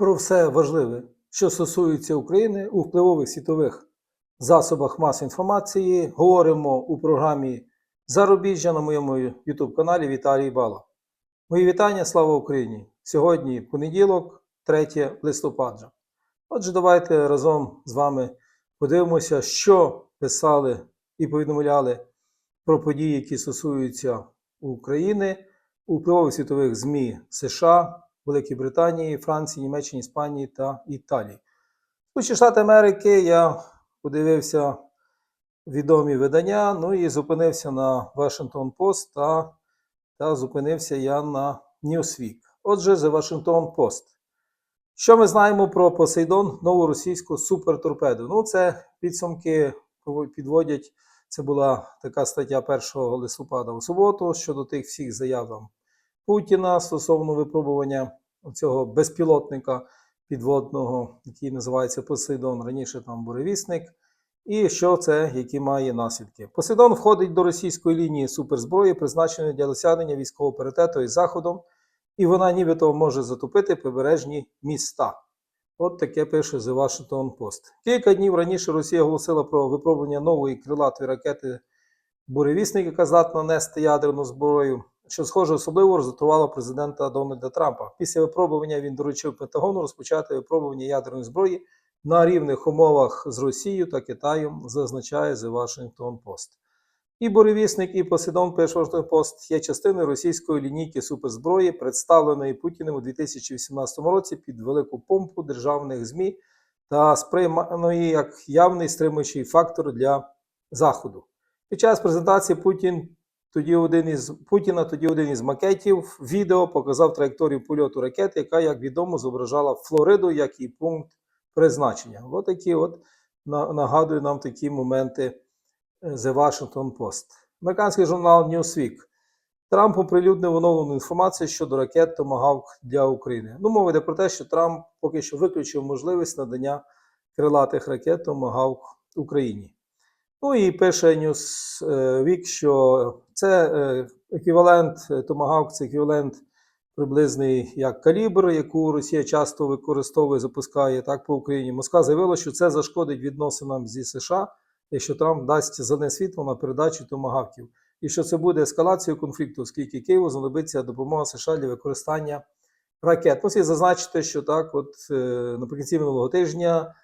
про все важливе, що стосується України у впливових світових засобах масової інформації. Говоримо у програмі Зарубіжжя на моєму YouTube каналі Віталій Бала. Мої вітання, слава Україні! Сьогодні понеділок, 3 листопада. Отже, давайте разом з вами подивимося, що писали і повідомляли про події, які стосуються України у впливових світових ЗМІ США, Великій Британії, Франції, Німеччині, Іспанії та Італії. Сполучені Штати Америки я подивився відомі видання, ну і зупинився на Washington Post та, та зупинився я на Newsweek. Отже, The Washington Post. Що ми знаємо про Посейдон, нову російську суперторпеду? Ну, це підсумки підводять. Це була така стаття 1 листопада у суботу щодо тих всіх заяв Путіна стосовно випробування цього безпілотника підводного, який називається Посейдон, раніше там буревісник. І що це, які має наслідки? Посейдон входить до російської лінії суперзброї, призначеної для досягнення військового паритету із Заходом, і вона нібито може затопити прибережні міста. От таке пише The Washington Post. Кілька днів раніше Росія оголосила про випробування нової крилатої ракети буревісник, яка здатна нести ядерну зброю, що, схоже, особливо роздратувало президента Дональда Трампа. Після випробування він доручив Пентагону розпочати випробування ядерної зброї на рівних умовах з Росією та Китаєм, зазначає The Washington Post. І буревісник, і Посейдон пише Washington Post є частиною російської лінійки суперзброї, представленої Путіним у 2018 році під велику помпу державних ЗМІ та сприйманої як явний стримуючий фактор для Заходу. Під час презентації Путін тоді один із Путіна, тоді один із макетів відео показав траєкторію польоту ракети, яка, як відомо, зображала Флориду як і пункт призначення. От такі от нагадує нам такі моменти The Washington Post. Американський журнал Newsweek. Трамп оприлюднив оновлену інформацію щодо ракет Томагавк для України. Ну, мова йде про те, що Трамп поки що виключив можливість надання крилатих ракет Томагавк Україні. Ну і пише Newsweek, що це еквівалент Томагавк, це еквівалент приблизний як калібр, яку Росія часто використовує, запускає так по Україні. Москва заявила, що це зашкодить відносинам зі США, якщо Трамп дасть зелене світло на передачу томагавків, і що це буде ескалацією конфлікту, оскільки Києву знадобиться допомога США для використання ракет. Слід зазначити, що так, от наприкінці минулого тижня.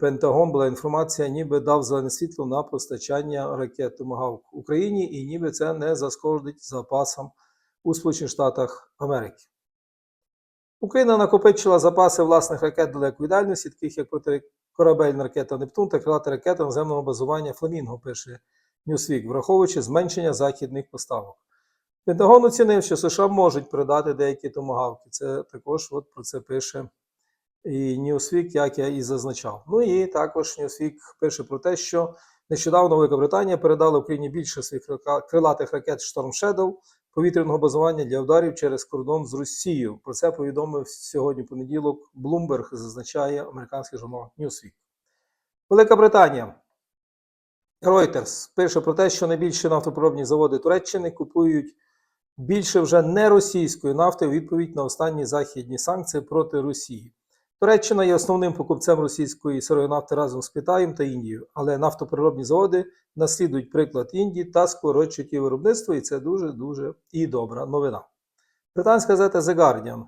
Пентагон була інформація, ніби дав зелене світло на постачання ракет Томагавк Україні, і ніби це не зашкодить запасам у Сполучених Штатах Америки. Україна накопичила запаси власних ракет далекої дальності, таких як протикорабельна ракета Нептун та крилата ракета наземного базування Фламінго, пише Newsweek, враховуючи зменшення західних поставок. Пентагон оцінив, що США можуть передати деякі томагавки. Це також от про це пише і Newsweek, як я і зазначав. Ну і також Newsweek пише про те, що нещодавно Велика Британія передала Україні більше своїх крилатих ракет Storm Shadow повітряного базування для ударів через кордон з Росією. Про це повідомив сьогодні понеділок Bloomberg, зазначає американський журнал Newsweek. Велика Британія. Reuters пише про те, що найбільші нафтопоробні заводи Туреччини купують більше вже не російської нафти у відповідь на останні західні санкції проти Росії. Туреччина є основним покупцем російської сирої нафти разом з Китаєм та Індією, але нафтопереробні заводи наслідують приклад Індії та скорочують її виробництво, і це дуже-дуже і добра новина. Британська газета The Guardian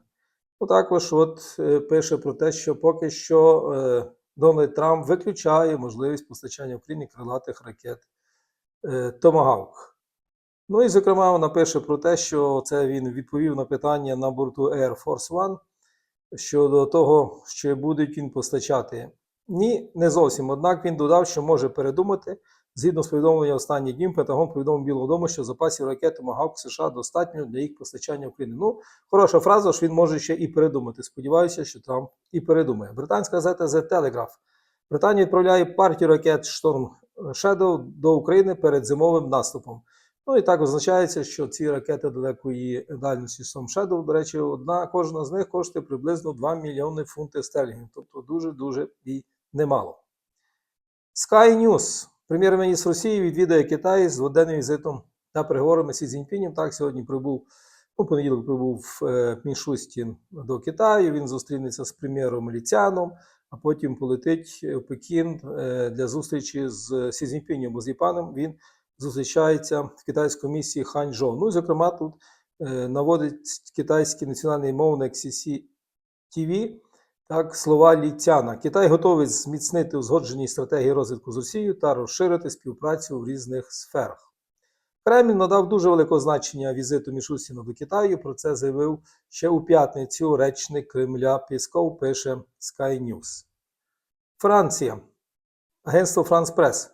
також от, е, пише про те, що поки що е, Дональд Трамп виключає можливість постачання Україні крилатих ракет е, Томагавк. Ну і, зокрема, вона пише про те, що це він відповів на питання на борту Air Force One щодо того, що будуть він постачати. Ні, не зовсім. Однак він додав, що може передумати. Згідно з повідомленням останніх днів, Пентагон повідомив Білого Дому, що запасів ракет Томагавк США достатньо для їх постачання Україні. Ну, хороша фраза, що він може ще і передумати. Сподіваюся, що Трамп і передумає. Британська газета The Telegraph. Британія відправляє партію ракет Storm Shadow до України перед зимовим наступом. Ну і так означається, що ці ракети далекої дальності Storm Shadow, до речі, одна кожна з них коштує приблизно 2 мільйони фунтів стерлінгів, тобто дуже-дуже і немало. Sky News. Прем'єр-міністр Росії відвідає Китай з дводенним візитом та переговорами Сі Цзіньпінем. Так, сьогодні прибув У понеділок прибув е, Мішустін до Китаю. Він зустрінеться з прем'єром Ліцяном, а потім полетить в Пекін е, для зустрічі з Сі Цзіньпінем, бо з Іпаном він зустрічається в китайській місії Ханчжоу. Ну і зокрема тут е, наводить китайський національний мовник CCTV так, слова Літяна. Китай готовий зміцнити узгоджені стратегії розвитку з Росією та розширити співпрацю в різних сферах. Кремль надав дуже велике значення візиту Мішустіна до Китаю. Про це заявив ще у п'ятницю речник Кремля Пісков, пише Sky News. Франція. Агентство Франс Прес.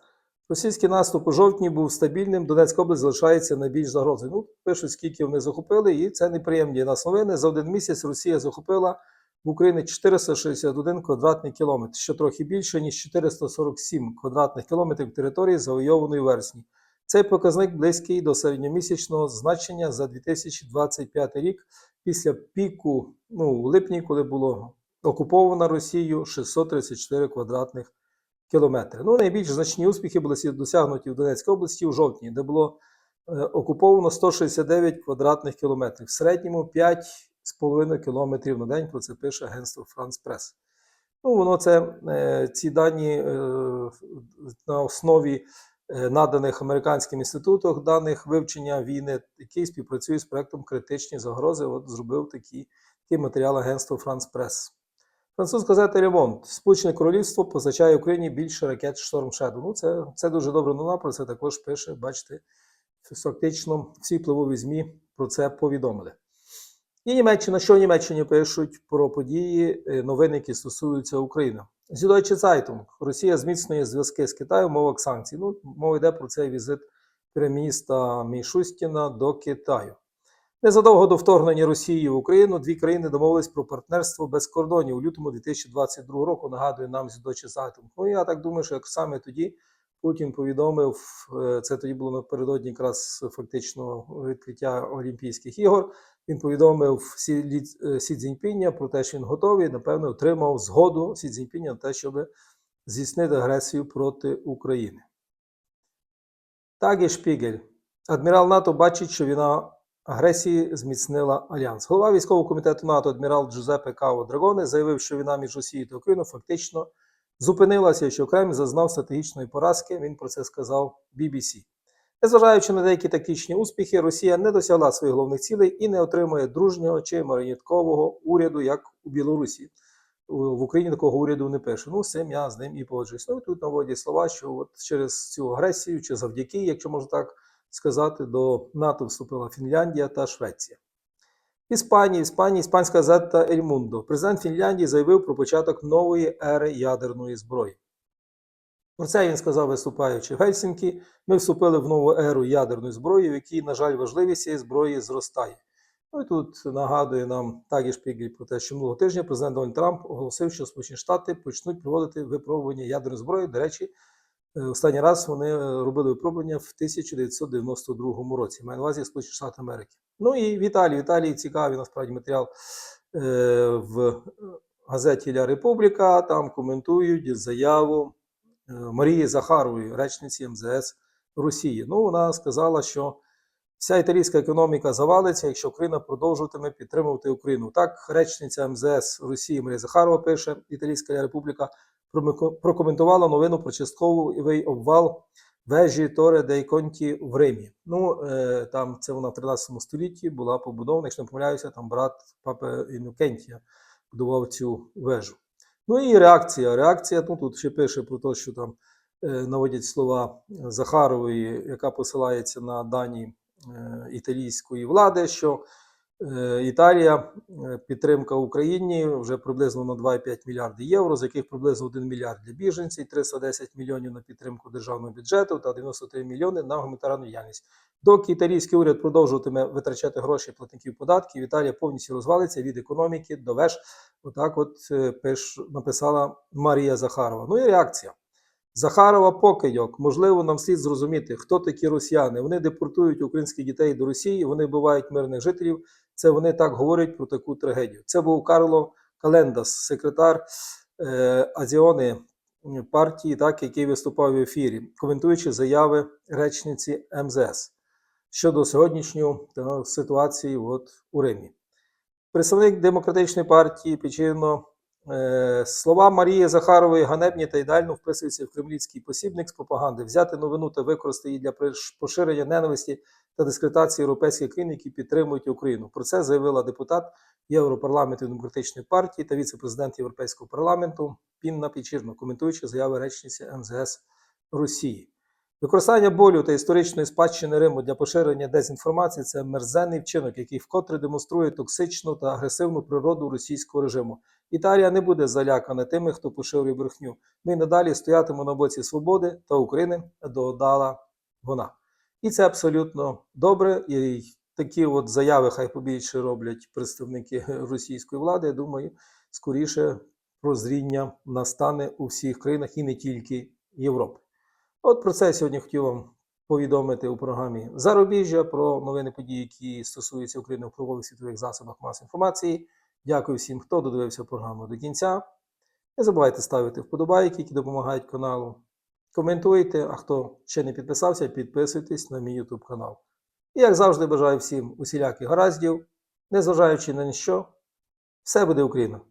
Російський наступ у жовтні був стабільним. Донецька область залишається найбільш загрозою. Ну, пишуть, скільки вони захопили, і це неприємні нас новини. За один місяць Росія захопила в Україні 461 квадратний кілометр, що трохи більше, ніж 447 квадратних кілометрів території завойованої вересні. Цей показник близький до середньомісячного значення за 2025 рік після піку ну, у липні, коли було окуповано Росією 634 квадратних кілометри. Ну, найбільш значні успіхи були досягнуті в Донецькій області у жовтні, де було е, окуповано 169 квадратних кілометрів. В середньому 5,5 кілометрів на день. Про це пише агентство France Press. Ну, воно це е, ці дані е, на основі наданих американським інститутом даних вивчення війни, який співпрацює з проектом критичні загрози. От зробив такі, такий матеріал агентства France Press. Французька газета Ремонт. Сполучене Королівство постачає Україні більше ракет Storm Shadow. Ну, це, це дуже добра новина, про це також пише, бачите, фактично всі впливові ЗМІ про це повідомили. І Німеччина, що в Німеччині пишуть про події, е, новини, які стосуються України. Süddeutsche Zeitung. Росія зміцнює зв'язки з Китаєм в мовах санкцій. Ну, мова йде про цей візит прем'єр-міністра Мішустіна до Китаю. Незадовго до вторгнення Росії в Україну дві країни домовились про партнерство без кордонів у лютому 2022 року. Нагадує нам Süddeutsche Zeitung. Ну я так думаю, що як саме тоді Путін повідомив, е, це тоді було напередодні якраз фактично відкриття Олімпійських ігор. Він повідомив Сі, е, Сі Цзіньпіня про те, що він готовий, напевно, отримав згоду Сі Цзіньпіня на те, щоб здійснити агресію проти України. Тагі Шпігель. Адмірал НАТО бачить, що війна агресії зміцнила альянс. Голова військового комітету НАТО адмірал Джузеппе Каво Драгоне заявив, що війна між Росією та Україною фактично зупинилася, що Кремль зазнав стратегічної поразки. Він про це сказав BBC. Незважаючи на деякі тактичні успіхи, Росія не досягла своїх головних цілей і не отримує дружнього чи маріонеткового уряду, як у Білорусі. В Україні такого уряду не пише. Ну, з цим я з ним і погоджуюсь. Ну, тут наводять слова, що от через цю агресію, чи завдяки, якщо можна так сказати, до НАТО вступила Фінляндія та Швеція. Іспанія, Іспанія, іспанська газета Ель Мундо. Президент Фінляндії заявив про початок нової ери ядерної зброї. Про це він сказав, виступаючи в Гельсінкі. Ми вступили в нову еру ядерної зброї, в якій, на жаль, важливість цієї зброї зростає. Ну і тут нагадує нам Тагі Шпігель про те, що минулого тижня президент Дональд Трамп оголосив, що Сполучені Штати почнуть проводити випробування ядерної зброї. До речі, останній раз вони е, робили випробування в 1992 році. Маю на увазі Сполучені Штати Америки. Ну і в Італії. В Італії цікавий насправді матеріал е, в газеті Ля Републіка. Там коментують заяву е, Марії Захарової, речниці МЗС Росії. Ну, вона сказала, що вся італійська економіка завалиться, якщо Україна продовжуватиме підтримувати Україну. Так, речниця МЗС Росії Марія Захарова пише, Італійська Ля Републіка прокоментувала новину про частковий обвал вежі Торе дей Конті в Римі. Ну, е, там це вона в 13 столітті була побудована, якщо не помиляюся, там брат папи Інокентія будував цю вежу. Ну і реакція. Реакція, ну тут ще пише про те, що там е, наводять слова Захарової, яка посилається на дані е, італійської влади, що Італія е, підтримка Україні вже приблизно на 2,5 мільярди євро, з яких приблизно 1 мільярд для біженців, 310 мільйонів на підтримку державного бюджету та 93 мільйони на гуманітарну діяльність. Доки італійський уряд продовжуватиме витрачати гроші платників податків, Італія повністю розвалиться від економіки до веж. Отак, от е, пиш, написала Марія Захарова. Ну і реакція. Захарова покидьок. Можливо, нам слід зрозуміти, хто такі росіяни. Вони депортують українських дітей до Росії, вони вбивають мирних жителів. Це вони так говорять про таку трагедію. Це був Карло Календас, секретар е, Азіони партії, так, який виступав в ефірі, коментуючи заяви речниці МЗС. щодо сьогоднішньої та, ситуації от, у Римі. Представник демократичної партії Печерно Е, Слова Марії Захарової ганебні та ідеально вписуються в кремлівський посібник з пропаганди, взяти новину та використати її для поширення ненависті та дискредитації європейських країн, які підтримують Україну. Про це заявила депутат Європарламенту Демократичної партії та віце-президент Європейського парламенту Пінна Печірно, коментуючи заяви речниці МЗС Росії. Використання болю та історичної спадщини Риму для поширення дезінформації це мерзенний вчинок, який вкотре демонструє токсичну та агресивну природу російського режиму. Італія не буде залякана тими, хто поширює брехню. Ми надалі стоятимемо на боці свободи та України, додала вона. І це абсолютно добре. І такі от заяви хай побільше роблять представники російської влади. Я думаю, скоріше прозріння настане у всіх країнах і не тільки Європи. От про це сьогодні хотів вам повідомити у програмі Зарубіжжя про новини події, які стосуються України у впливових світових засобах масової інформації. Дякую всім, хто додивився програму до кінця. Не забувайте ставити вподобайки, які допомагають каналу. Коментуйте, а хто ще не підписався, підписуйтесь на мій YouTube канал. І як завжди, бажаю всім усіляких гараздів, незважаючи на ніщо, все буде Україна!